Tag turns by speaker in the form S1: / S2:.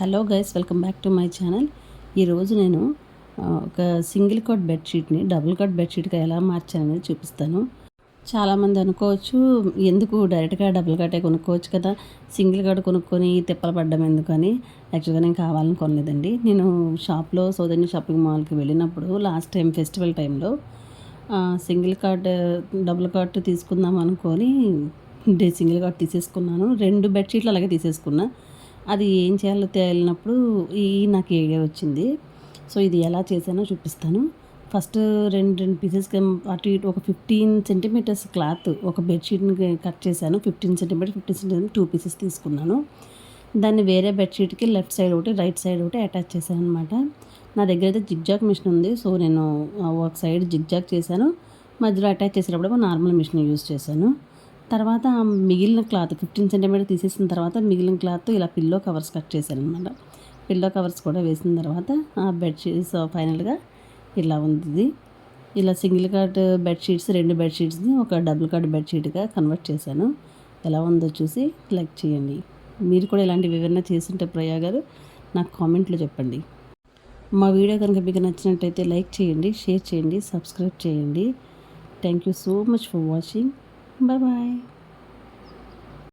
S1: Hello guys welcome back to my channel. ఈరోజు నేను ఒక సింగిల్ కాట్ బెడ్షీట్ని డబుల్ కాట్ బెడ్షీట్గా ఎలా మార్చాననేది చూపిస్తాను. చాలామంది అనుకోవచ్చు ఎందుకు డైరెక్ట్గా డబుల్ కట్టే కొనుక్కోవచ్చు కదా సింగిల్ కట్ కొనుక్కొని తిప్పలు పడ్డం ఎందుకు అని యాక్చువల్గా నేను కావాలని కొనలేదండి. నేను షాప్లో సౌదర్య షాపింగ్ మాల్కి వెళ్ళినప్పుడు లాస్ట్ టైం ఫెస్టివల్ టైంలో సింగిల్ కార్ట్ డబుల్ కార్ట్ తీసుకుందాం అనుకొని డే సింగిల్ కార్డ్ తీసేసుకున్నాను. రెండు బెడ్షీట్లు అలాగే తీసేసుకున్నాను అది ఏం చేయాలో తేలినప్పుడు ఈ నాకు ఐడియా వచ్చింది. సో ఇది ఎలా చేశానో చూపిస్తాను. ఫస్ట్ రెండు రెండు పీసెస్కి అటు ఇటు ఒక ఫిఫ్టీన్ సెంటీమీటర్స్ క్లాత్ ఒక బెడ్షీట్ని కట్ చేశాను. Fifteen centimetre fifteen centimetre two pieces తీసుకున్నాను. దాన్ని వేరే బెడ్షీట్కి లెఫ్ట్ సైడ్ ఒకటి రైట్ సైడ్ ఒకటి అటాచ్ చేశాను అనమాట నా దగ్గర అయితే జిగ్జాగ్ మిషన్ ఉంది. సో నేను ఒక సైడ్ జిగ్జాగ్ చేశాను. మధ్యలో అటాచ్ చేసేటప్పుడు నార్మల్ మిషన్ యూజ్ చేశాను. తర్వాత మిగిలిన క్లాత్ ఫిఫ్టీన్ సెంటీమీటర్ తీసేసిన తర్వాత మిగిలిన క్లాత్ ఇలా పిల్లో కవర్స్ కట్ చేశాను అనమాట పిల్లో కవర్స్ కూడా వేసిన తర్వాత ఆ బెడ్షీట్స్ ఫైనల్గా ఇలా ఉంది. ఇది. ఇలా సింగిల్ కార్ట్ బెడ్షీట్స్ రెండు బెడ్షీట్స్ని ఒక డబుల్ కార్డ్ బెడ్షీట్గా కన్వర్ట్ చేశాను. ఎలా ఉందో చూసి లైక్ చేయండి. మీరు కూడా ఇలాంటివి ఏమైనా చేస్తుంటే ప్రయోగాలు నాకు కామెంట్లో చెప్పండి. మా వీడియో కనుక మీకు నచ్చినట్టయితే లైక్ చేయండి షేర్ చేయండి సబ్స్క్రైబ్ చేయండి. Thank you so much for watching Bye-bye.